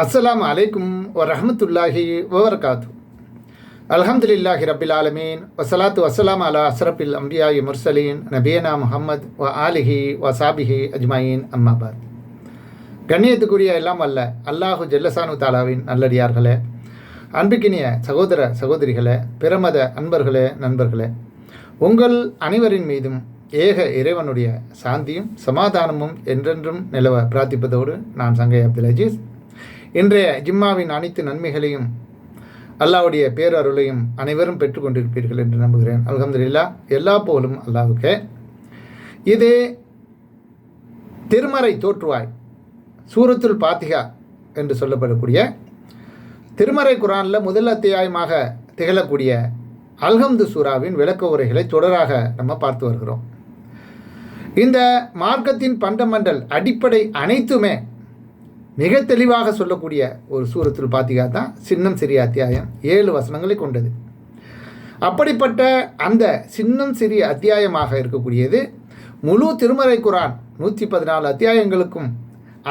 அஸ்லாம் அலைக்கும் வரஹமத்துல்லாஹி வபரகாத்து அல்ஹம்துலில்லாஹி ரபில் ஆலமீன். வசலாத்து வசலாம் அலா அஸ்ரபில் அம்பியாயி முர்சலீன். நபியனா முஹம்மத் வ ஆலிஹி வ சாபிஹி அஜ்மாயின். அம்மாபாத் கண்ணியத்துக்குரிய எல்லாம் அல்ல அல்லாஹு ஜல்லசானு தாலாவின் நல்லடியார்களே அன்புக்கினிய சகோதர சகோதரிகளே பிரமத அன்பர்களே நண்பர்களே உங்கள் அனைவரின் மீதும் ஏக இறைவனுடைய சாந்தியும் சமாதானமும் என்றென்றும் நிலவ பிரார்த்திப்பதோடு நான் சங்கை அப்துல் அஜீஸ் இன்றைய ஜிம்மாவின் அனைத்து நன்மைகளையும் அல்லாவுடைய பேரருளையும் அனைவரும் பெற்றுக்கொண்டிருப்பீர்கள் என்று நம்புகிறேன். அல்ஹம்துலில்லா எல்லா போலும் அல்லாவுக்கு இது திருமறை தோற்றுவாய் சூரத்துல் பாத்திகா என்று சொல்லப்படக்கூடிய திருமறை குரானில் முதல் அத்தியாயமாக திகழக்கூடிய அல்ஹம்து சூராவின் விளக்க உரைகளை தொடராக நம்ம பார்த்து வருகிறோம். இந்த மார்க்கத்தின் பண்டமண்டல் அடிப்படை அனைத்துமே மிக தெளிவாக சொல்லக்கூடிய ஒரு சூரத்தில் பாத்திகா தான் சின்னம் சிறிய அத்தியாயம் ஏழு வசனங்களை கொண்டது. அப்படிப்பட்ட அந்த சின்னம் சிறிய அத்தியாயமாக இருக்கக்கூடியது முழு திருமறை குரான் நூற்றி பதினாலு அத்தியாயங்களுக்கும்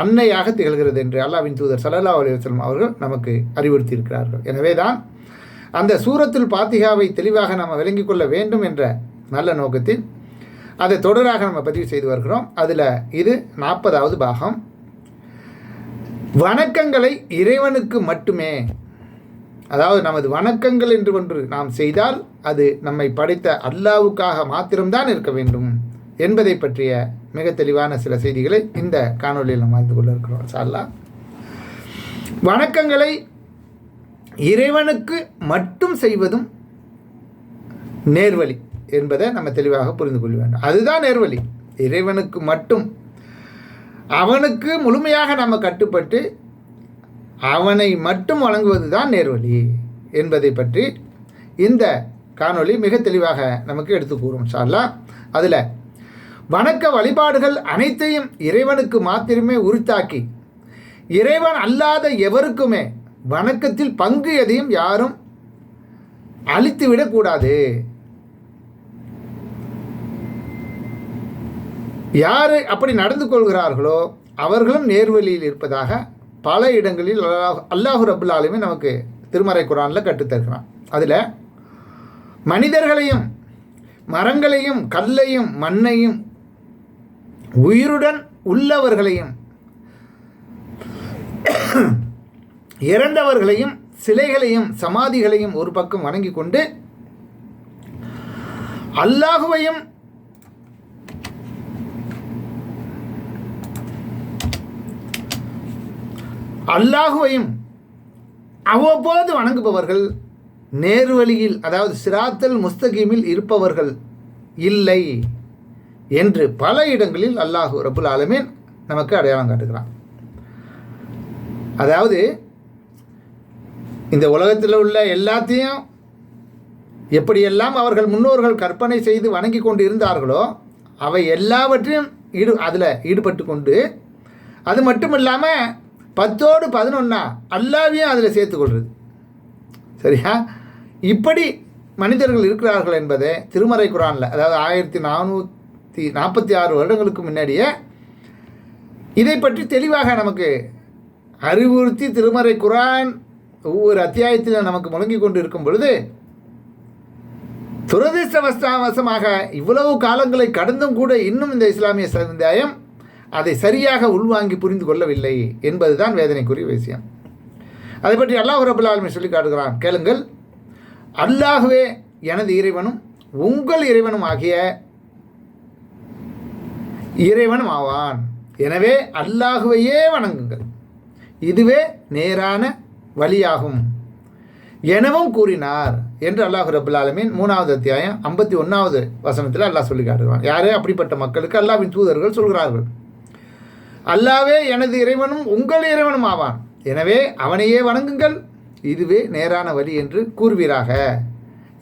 அன்னையாக திகழ்கிறது என்று அல்லாவின் தூதர் சல்லல்லா அலுவலம் அவர்கள் நமக்கு அறிவுறுத்தியிருக்கிறார்கள். எனவே தான் அந்த சூரத்தில் பாத்திகாவை தெளிவாக நம்ம விளங்கிக் கொள்ள வேண்டும் என்ற நல்ல நோக்கத்தில் அதை தொடராக நம்ம பதிவு செய்து வருகிறோம். அதில் இது நாற்பதாவது பாகம். வணக்கங்களை இறைவனுக்கு மட்டுமே. அதாவது நமது வணக்கங்கள் என்று ஒன்று நாம் செய்தால் அது நம்மை படைத்த அல்லாவுக்காக மாத்திரம்தான் இருக்க வேண்டும் என்பதை பற்றிய மிக தெளிவான சில செய்திகளை இந்த காணொலியில் நாம் அறிந்து கொள்ள இருக்கிறோம். சார்லா வணக்கங்களை இறைவனுக்கு மட்டும் செய்வதும் நேர்வழி என்பதை நம்ம தெளிவாக புரிந்து கொள்ள வேண்டும். அதுதான் நேர்வழி. இறைவனுக்கு மட்டும் அவனுக்கு முழுமையாக நம்ம கட்டுப்பட்டு அவனை மட்டும் வழங்குவது தான் நேர்வழி என்பதை பற்றி இந்த காணொளி மிக தெளிவாக நமக்கு எடுத்து கூறும். சார்லா அதில் வணக்க வழிபாடுகள் அனைத்தையும் இறைவனுக்கு மாத்திரமே உரித்தாக்கி இறைவன் அல்லாத எவருக்குமே வணக்கத்தில் பங்கு எதையும் யாரும் அழித்து விடக்கூடாது யார் அப்படி நடந்து கொள்கிறார்களோ அவர்களும் நேர்வழியில் இருப்பதாக பல இடங்களில் அல்லாஹ் அல்லாஹு ரபுல் நமக்கு திருமறை குரானில் கற்றுத்தருக்கிறான் அதில் மனிதர்களையும் மரங்களையும் கல்லையும் மண்ணையும் உயிருடன் உள்ளவர்களையும் இறந்தவர்களையும் சிலைகளையும் சமாதிகளையும் ஒரு பக்கம் வணங்கி கொண்டு அல்லாஹுவையும் அல்லாஹுவையும் அவ்வப்போது வணங்குபவர்கள் நேர்வழியில் அதாவது சிராத்தல் முஸ்தகீமில் இருப்பவர்கள் இல்லை என்று பல இடங்களில் அல்லாஹு ரபுல் ஆலமீன் நமக்கு அடையாளம் காட்டுகிறான். அதாவது இந்த உலகத்தில் உள்ள எல்லாத்தையும் எப்படியெல்லாம் அவர்கள் முன்னோர்கள் கற்பனை செய்து வணங்கி கொண்டு இருந்தார்களோ அவை எல்லாவற்றையும் ஈடு அதில் ஈடுபட்டு கொண்டு அது மட்டும் இல்லாமல் பத்தோடு பதினொன்னா அல்லாவையும் அதில் சேர்த்துக்கொள்வது சரியா? இப்படி மனிதர்கள் இருக்கிறார்கள் என்பதை திருமறை குரானில். அதாவது ஆயிரத்தி நானூற்றி நாற்பத்தி ஆறு வருடங்களுக்கு முன்னாடியே இதை பற்றி தெளிவாக நமக்கு அறிவுறுத்தி திருமறை குரான் ஒவ்வொரு அத்தியாயத்தில் நமக்கு முழங்கி கொண்டு இருக்கும் பொழுது துரதிருஷ்டவசமாக இவ்வளவு காலங்களை கடந்தும் கூட இன்னும் இந்த இஸ்லாமிய சமுதாயம் அதை சரியாக உள்வாங்கி புரிந்து கொள்ளவில்லை என்பதுதான் வேதனைக்குரிய விஷயம். அதை பற்றி அல்லாஹ் ரபுல் ஆலமி சொல்லி காட்டுகிறான். கேளுங்கள். அல்லாஹுவே எனது இறைவனும் உங்கள் இறைவனும் ஆகிய இறைவனும் ஆவான். எனவே அல்லாஹுவையே வணங்குங்கள். இதுவே நேரான வழியாகும். எனவும் கூறினார் என்று அல்லாஹ் ரபுல் ஆலமின் மூணாவது அத்தியாயம் ஐம்பத்தி ஒன்றாவது வசனத்தில் அல்லாஹ் சொல்லி காட்டுகிறான். யாரே அப்படிப்பட்ட மக்களுக்கு அல்லாவின் தூதர்கள் சொல்கிறார்கள். அல்லாவே எனது இறைவனும் உங்கள் இறைவனும் ஆவான். எனவே அவனையே வணங்குங்கள். இதுவே நேரான வழி என்று கூறுவீராக.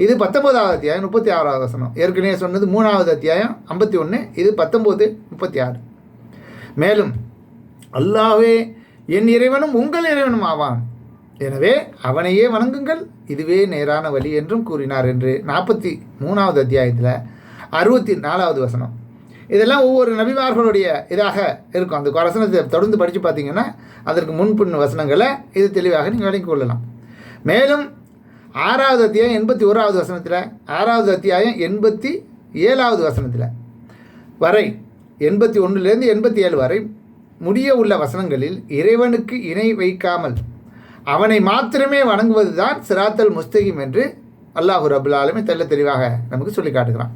இது பத்தொன்பதாவது அத்தியாயம் முப்பத்தி ஆறாவது வசனம். ஏற்கனவே சொன்னது மூணாவது அத்தியாயம் ஐம்பத்தி ஒன்று இது பத்தொம்போது முப்பத்தி ஆறு மேலும் அல்லாவே என் இறைவனும் உங்கள் இறைவனும் ஆவான். எனவே அவனையே வணங்குங்கள். இதுவே நேரான வழி என்றும் கூறினார் என்று நாற்பத்தி மூணாவது அத்தியாயத்தில் அறுபத்தி நாலாவது வசனம். இதெல்லாம் ஒவ்வொரு நபிமார்களுடைய இதாக இருக்கும். அந்த வசனத்தை தொடர்ந்து படித்து பார்த்தீங்கன்னா அதற்கு முன்பின் வசனங்களை இது தெளிவாக நீங்கள் விளங்கிக் கொள்ளலாம். மேலும் ஆறாவது அத்தியாயம் எண்பத்தி ஓராவது வசனத்தில் ஆறாவது அத்தியாயம் எண்பத்தி ஏழாவது வசனத்தில் வரை எண்பத்தி ஒன்றுலேருந்து எண்பத்தி ஏழு வரை முடிய உள்ள வசனங்களில் இறைவனுக்கு இணை வைக்காமல் அவனை மாத்திரமே வணங்குவது தான் சிராத்தல் முஸ்தகிம் என்று அல்லாஹூர் அபுல் ஆலமி தெள்ள தெளிவாக நமக்கு சொல்லி காட்டுகிறான்.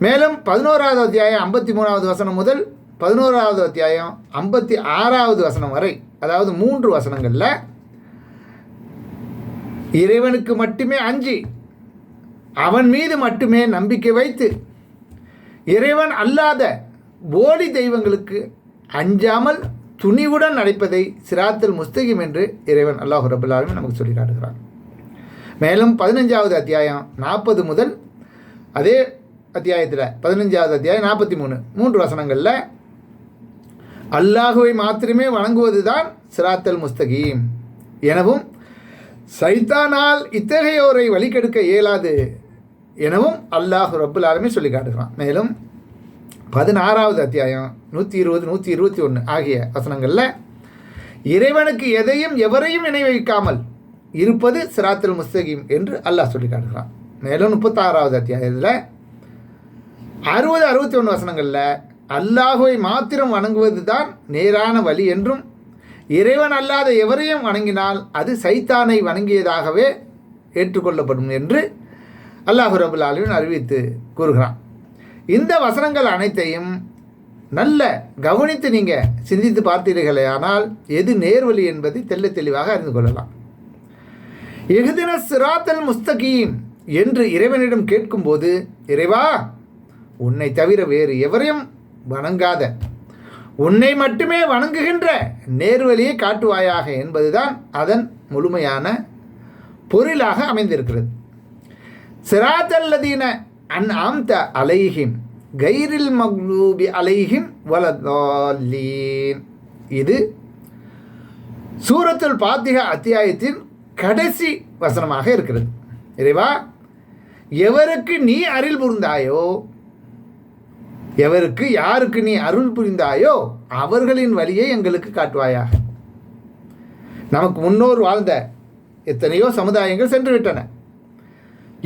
மேலும் பதினோராவது அத்தியாயம் ஐம்பத்தி மூணாவது வசனம் முதல் பதினோராவது அத்தியாயம் ஐம்பத்தி ஆறாவது வசனம் வரை அதாவது மூன்று வசனங்களில் இறைவனுக்கு மட்டுமே அஞ்சு அவன் மீது மட்டுமே நம்பிக்கை வைத்து இறைவன் அல்லாத போலி தெய்வங்களுக்கு அஞ்சாமல் துணிவுடன் நடிப்பதை சிராத்தல் முஸ்தகிம் என்று இறைவன் அல்லாஹு ரபுல்லாலுமே நமக்கு சொல்லி காட்டுகிறான். மேலும் பதினஞ்சாவது அத்தியாயம் நாற்பது முதல் அதே அத்தியாயத்தில் பதினஞ்சாவது அத்தியாயம் நாற்பத்தி மூணு மூன்று வசனங்களில் அல்லாஹுவை மாத்திரமே வணங்குவது தான் சிராத்தல் முஸ்தகீம். எனவும் சைத்தானால் இத்தகையோரை வழிகெடுக்க இயலாது எனவும் அல்லாஹ் ரப்புல் ஆலமே சொல்லி காட்டுகிறான். மேலும் பதினாறாவது அத்தியாயம் நூற்றி இருபது நூற்றி இருபத்தி ஒன்று ஆகிய வசனங்களில் இறைவனுக்கு எதையும் எவரையும் இணை வைக்காமல் இருப்பது சிராத்தல் முஸ்தகீம் என்று அல்லாஹ் சொல்லி காட்டுகிறான். மேலும் முப்பத்தாறாவது அத்தியாயத்தில் அறுபது அறுபத்தி ஒன்று வசனங்களில் அல்லாஹுவை மாத்திரம் வணங்குவது தான் நேரான வழி என்றும் இறைவன் அல்லாத எவரையும் வணங்கினால் அது சைத்தானை வணங்கியதாகவே ஏற்றுக்கொள்ளப்படும் என்று அல்லாஹு ரபுல் ஆலமின் அறிவித்து கூறுகிறான். இந்த வசனங்கள் அனைத்தையும் நல்ல கவனித்து நீங்கள் சிந்தித்து பார்த்தீர்களே ஆனால் எது நேர்வழி என்பதை தெல்ல தெளிவாக அறிந்து கொள்ளலாம். எகுதின சிராத்தல் முஸ்தகீம் என்று இறைவனிடம் கேட்கும்போது இறைவா உன்னை தவிர வேறு எவரையும் வணங்காத. உன்னை மட்டுமே வணங்குகின்ற நேர்வழியை காட்டுவாயாக என்பதுதான் அதன் முழுமையான பொருளாக அமைந்திருக்கிறது. சிராத்தல்லதீன அன் ஆம்த அலைஹிம் கைரில் மக்லூபி அலைஹிம் வலதாலீன் இது சூரத்துல் பாத்திகா அத்தியாயத்தின் கடைசி வசனமாக இருக்கிறது. இறைவா எவருக்கு நீ அருள் புரிந்தாயோ எவருக்கு யாருக்கு நீ அருள் புரிந்தாயோ அவர்களின் வழியை எங்களுக்கு காட்டுவாயாக நமக்கு முன்னோர் வாழ்ந்த எத்தனையோ சமுதாயங்கள் சென்று விட்டன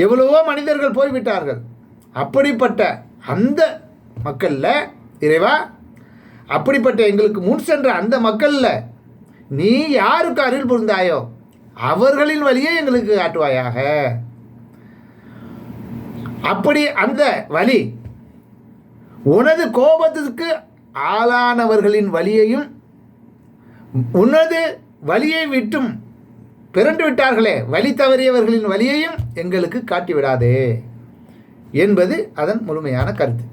எவ்வளவோ மனிதர்கள் போய்விட்டார்கள். அப்படிப்பட்ட அந்த மக்களில் இறைவா அப்படிப்பட்ட எங்களுக்கு முன் சென்ற அந்த மக்களில் நீ யாருக்கு அருள் புரிந்தாயோ அவர்களின் வழியை எங்களுக்கு காட்டுவாயாக. அப்படி அந்த வழி உனது கோபத்திற்கு ஆளானவர்களின் வழியையும் உனது வழியை விட்டும் பிறண்டு விட்டார்களே வழி தவறியவர்களின் வழியையும் எங்களுக்கு காட்டிவிடாதே என்பது அதன் முழுமையான கருத்து.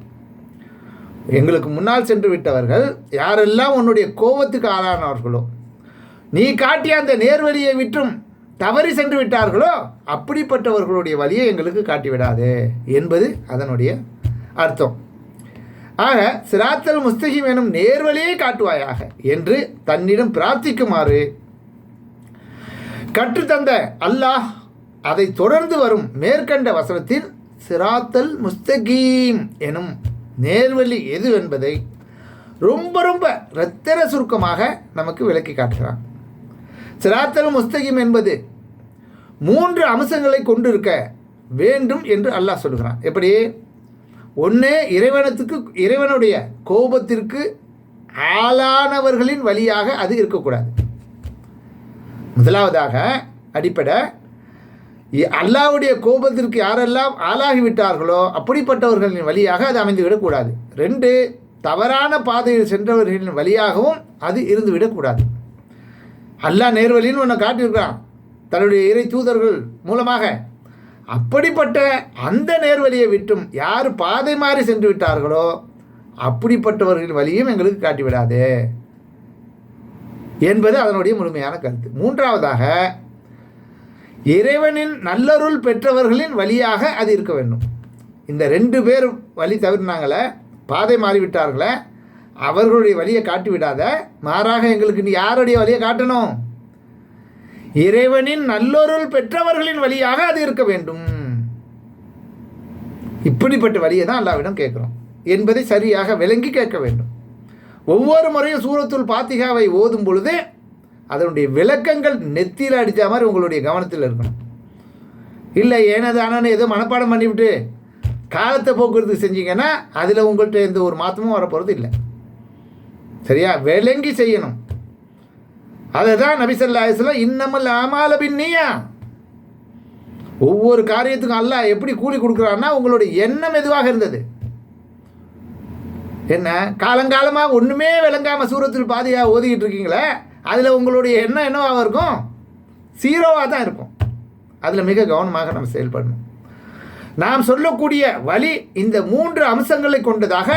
எங்களுக்கு முன்னால் சென்று விட்டவர்கள் யாரெல்லாம் உன்னுடைய கோபத்துக்கு ஆளானவர்களோ நீ காட்டிய அந்த நேர்வழியை விட்டும் தவறி சென்று விட்டார்களோ அப்படிப்பட்டவர்களுடைய வழியை எங்களுக்கு காட்டிவிடாதே என்பது அதனுடைய அர்த்தம். ஆக சிராத்தல் முஸ்தகிம் எனும் நேர்வழியை காட்டுவாயாக என்று தன்னிடம் பிரார்த்திக்குமாறு கற்றுத்தந்த அல்லாஹ் அதை தொடர்ந்து வரும் மேற்கண்ட வசனத்தில் சிராத்தல் முஸ்தகீம் எனும் நேர்வழி எது என்பதை ரொம்ப ரொம்ப இரத்தர சுருக்கமாக நமக்கு விளக்கி காட்டுகிறான். சிராத்தல் முஸ்தகிம் என்பது மூன்று அம்சங்களை கொண்டிருக்க வேண்டும் என்று அல்லாஹ் சொல்கிறான். எப்படி? ஒன்று இறைவனத்துக்கு இறைவனுடைய கோபத்திற்கு ஆளானவர்களின் வழியாக அது இருக்கக்கூடாது. முதலாவதாக அடிப்படை அல்லாவுடைய கோபத்திற்கு யாரெல்லாம் ஆளாகிவிட்டார்களோ அப்படிப்பட்டவர்களின் வழியாக அது அமைந்துவிடக்கூடாது. ரெண்டு தவறான பாதையில் சென்றவர்களின் வழியாகவும் அது இருந்துவிடக்கூடாது. அல்லாஹ் நேர்வழின்னு ஒன்று காட்டியிருக்கிறான். தன்னுடைய இறை தூதர்கள் மூலமாக அப்படிப்பட்ட அந்த நேர்வழியை விட்டும் யார் பாதை மாறி சென்று விட்டார்களோ அப்படிப்பட்டவர்களின் வழியும் எங்களுக்கு காட்டிவிடாதே என்பது அதனுடைய முழுமையான கருத்து. மூன்றாவதாக இறைவனின் நல்லருள் பெற்றவர்களின் வழியாக அது இருக்க வேண்டும். இந்த ரெண்டு பேர் வழி தவிர்னாங்களே பாதை மாறிவிட்டார்களே அவர்களுடைய வழியை காட்டிவிடாத மாறாக எங்களுக்கு நீ யாருடைய வழியை காட்டணும்? இறைவனின் நல்லொருள் பெற்றவர்களின் வழியாக அது இருக்க வேண்டும். இப்படிப்பட்ட வழியை தான் அல்லாவிடம் கேட்குறோம். என்பதை சரியாக விளங்கி கேட்க வேண்டும். ஒவ்வொரு முறையும் சூரத்துள் பாத்திகாவை ஓதும் பொழுது அதனுடைய விளக்கங்கள் நெத்தியில் அடித்த மாதிரி உங்களுடைய கவனத்தில் இருக்கணும். இல்லை ஏனதானு ஏதோ மனப்பாடம் பண்ணிவிட்டு காலத்தை போக்குவரத்து செஞ்சீங்கன்னா அதில் உங்கள்கிட்ட எந்த ஒரு மாற்றமும் வரப்போகிறது இல்லை. சரியா? விளங்கி செய்யணும். அதை தான் நபிசல்லா இஸ்லாம் இன்னமல் ஆமால பின்னியா ஒவ்வொரு காரியத்துக்கும் அல்லாஹ் எப்படி கூலி கொடுக்குறான்னா உங்களுடைய எண்ணம் எதுவாக இருந்தது? என்ன? காலங்காலமாக ஒன்றுமே விளங்காமல் சூரத்தில் பாதியாக ஓதிக்கிட்டு இருக்கீங்களே அதில் உங்களுடைய எண்ணம் என்னவாக இருக்கும்? சீரோவாக தான் இருக்கும். அதில் மிக கவனமாக நம்ம செயல்படணும். நாம் சொல்லக்கூடிய வழி இந்த மூன்று அம்சங்களை கொண்டதாக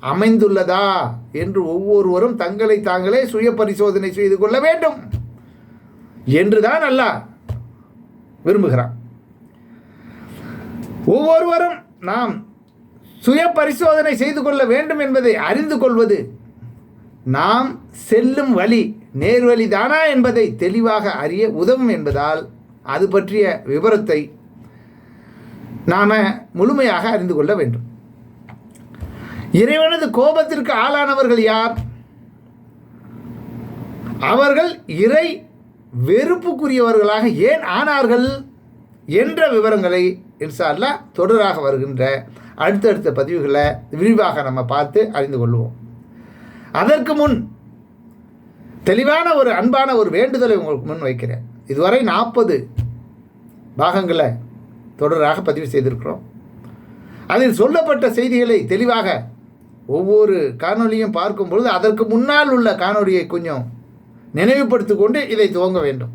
அமைந்துள்ளதா என்று ஒவ்வொருவரும் தங்களை தாங்களே சுய பரிசோதனை செய்து கொள்ள வேண்டும் என்றுதான் அல்லாஹ் விரும்புகிறான். ஒவ்வொருவரும் நாம் சுய பரிசோதனை செய்து கொள்ள வேண்டும் என்பதை அறிந்து கொள்வது நாம் செல்லும் வழி நேர்வழி தானா என்பதை தெளிவாக அறிய உதவும் என்பதால் அது பற்றிய விவரத்தை நாம் முழுமையாக அறிந்து கொள்ள வேண்டும். இறைவனது கோபத்திற்கு ஆளானவர்கள் யார்? அவர்கள் இறை வெறுப்புக்குரியவர்களாக ஏன் ஆனார்கள் என்ற விவரங்களை இன்ஷால்லா தொடராக வருகின்ற அடுத்தடுத்த பதிவுகளை விரிவாக நம்ம பார்த்து அறிந்து கொள்வோம். அதற்கு முன் தெளிவான ஒரு அன்பான ஒரு வேண்டுதலை உங்களுக்கு முன் வைக்கிறேன். இதுவரை நாற்பது பாகங்களை தொடராக பதிவு செய்திருக்கிறோம். அதில் சொல்லப்பட்ட செய்திகளை தெளிவாக ஒவ்வொரு காணொலியும் பார்க்கும் பொழுது அதற்கு முன்னால் உள்ள காணொலியை கொஞ்சம் நினைவுபடுத்தி கொண்டு இதை துவங்க வேண்டும்.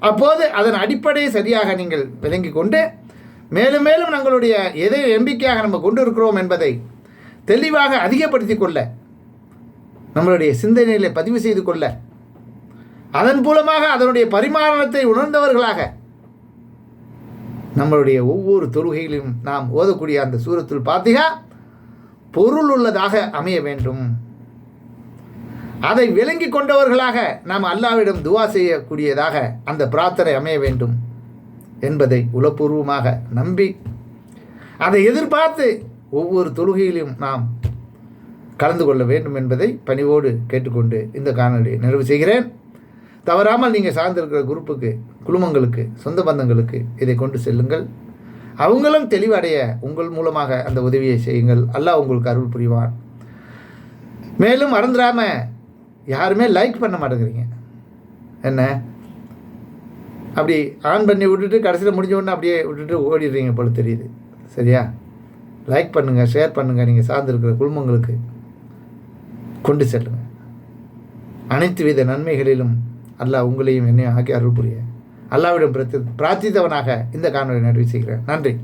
அப்போது அதன் அடிப்படையை சரியாக நீங்கள் விளங்கி கொண்டு மேலும் மேலும் நம்மளுடைய எதை நம்பிக்கையாக நம்ம கொண்டு இருக்கிறோம் என்பதை தெளிவாக அதிகப்படுத்தி கொள்ள நம்மளுடைய சிந்தனைகளை பதிவு செய்து கொள்ள அதன் மூலமாக அதனுடைய பரிமாணத்தை உணர்ந்தவர்களாக நம்மளுடைய ஒவ்வொரு தொழுகையிலும் நாம் ஓதக்கூடிய அந்த சூரத்தில் பார்த்தீங்கன்னா பொருள் உள்ளதாக அமைய வேண்டும். அதை விளங்கி கொண்டவர்களாக நாம் அல்லாவிடம் துவா செய்யக்கூடியதாக அந்த பிரார்த்தனை அமைய வேண்டும் என்பதை உளப்பூர்வமாக நம்பி அதை எதிர்பார்த்து ஒவ்வொரு தொழுகையிலும் நாம் கலந்து கொள்ள வேண்டும் என்பதை பணிவோடு கேட்டுக்கொண்டு இந்த காணொலியை நிறைவு செய்கிறேன். தவறாமல் நீங்கள் சார்ந்திருக்கிற குரூப்புக்கு குழுமங்களுக்கு சொந்த பந்தங்களுக்கு இதை கொண்டு செல்லுங்கள். அவங்களும் தெளிவடைய உங்கள் மூலமாக அந்த உதவியை செய்யுங்கள். அல்லாஹ் உங்களுக்கு அருள் புரிவான். மேலும் மறந்துடாமல் யாருமே லைக் பண்ண மாட்டேங்கிறீங்க. என்ன? அப்படி ஆன் பண்ணி விட்டுட்டு கடைசியில் முடிஞ்ச உடனே அப்படியே விட்டுட்டு ஓடிடுறீங்க போல தெரியுது. சரியா? லைக் பண்ணுங்கள் ஷேர் பண்ணுங்கள் நீங்கள் சார்ந்திருக்கிற குடும்பங்களுக்கு கொண்டு செல்லுங்கள் அனைத்து வித நன்மைகளிலும் அல்லாஹ் உங்களையும் என்னையும் ஆக்கி அருள் புரிய. அல்லாவிடம் பிரார்த்தி பிரார்த்தித்தவனாக இந்த காணொலி நிறைவு செய்கிறேன். நன்றி.